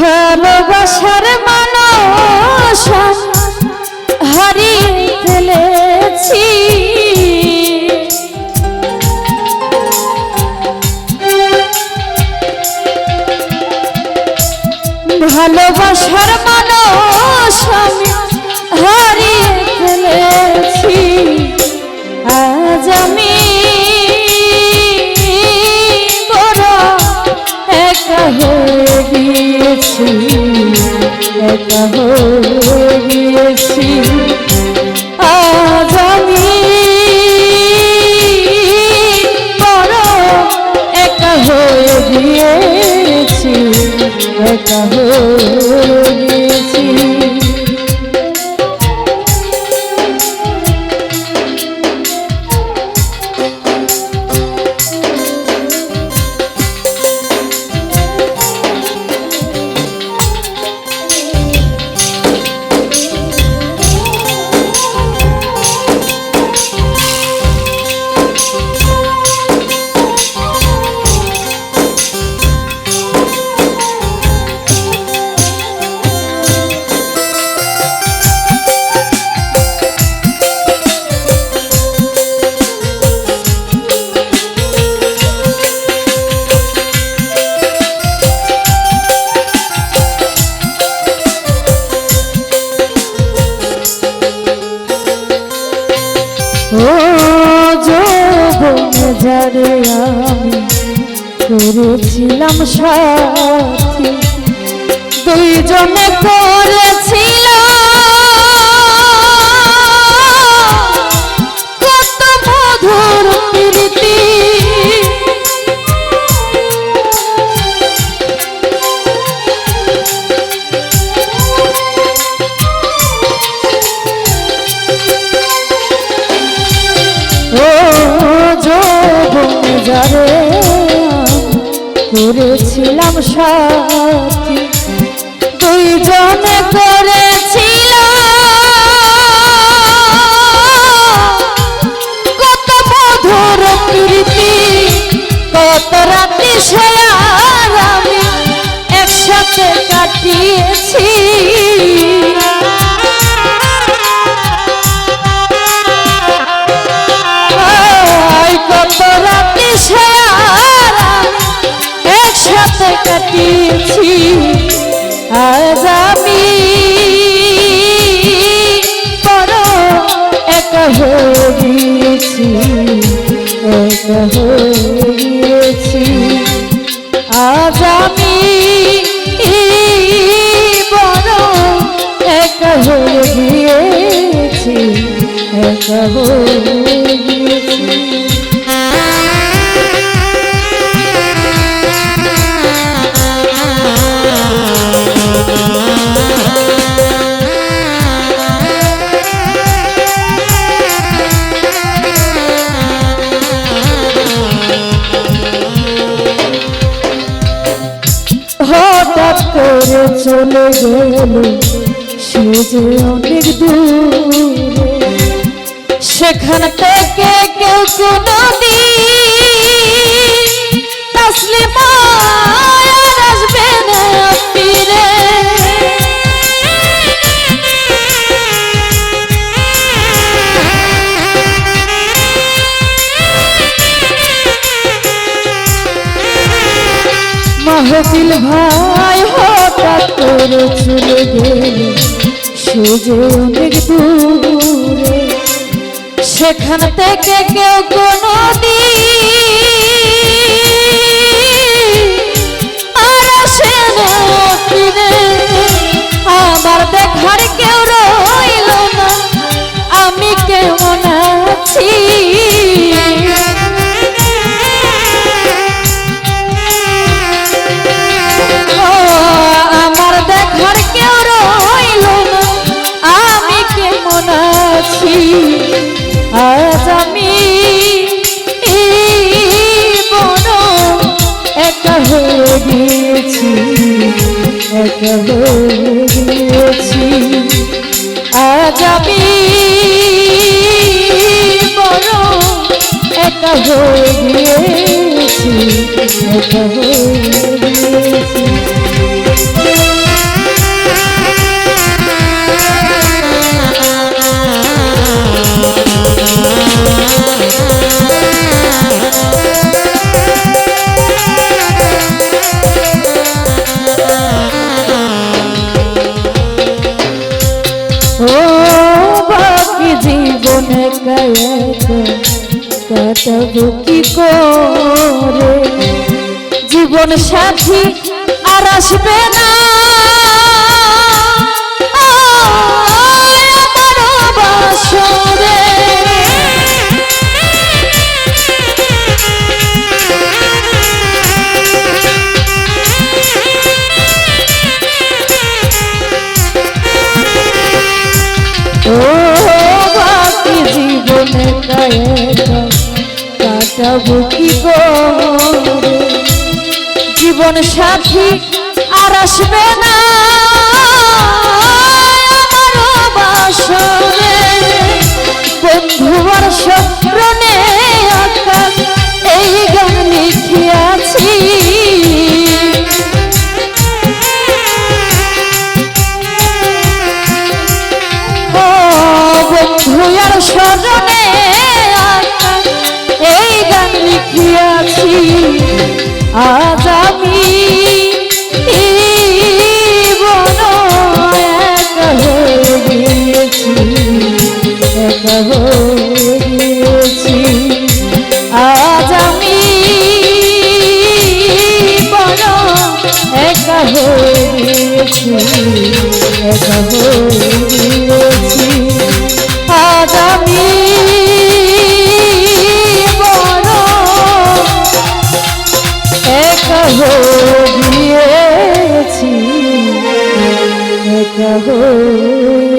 ভালোবাসার মানুষ হারিয়ে ফেলেছি। ভালোবাসার মানুষ হারিয়ে ফেলেছি। আজ আমি একা হয়ে গিয়েছি আজ আমি বড় একা হয়ে গিয়েছি একা হয়ে যারে আমি করেছিলাম সাথী। দুইজনে করেছিলাম যারে করেছিলাম সাথী। দুইজনে করেছিলাম কত মধুর প্রীতি কত রাতি সয়ার আমি একসাথে কাটিয়েছি। কাটিয়েছি আজ আমি বড় একা হয়ে গিয়েছি, একা হয়ে গিয়েছি। আজ আমি বড় একা হয়ে গিয়েছি, একা হয়ে গিয়েছি। চলে গেল সে অনেক দূরে সেখান থেকে কেউ কোনো আসবে ভাই চলে গেল সে দূরে সেখান থেকে কেউ কোনো আর গিয়েছি আজ আমি বড় একা হয়ে গিয়েছি একা হয়ে জীবন সাথী আর আসবে না। কি করে জীবন সাথী আর আসবে না। গিয়েছি আজ আমি বড় একা হয়ে গিয়েছি একা হয়ে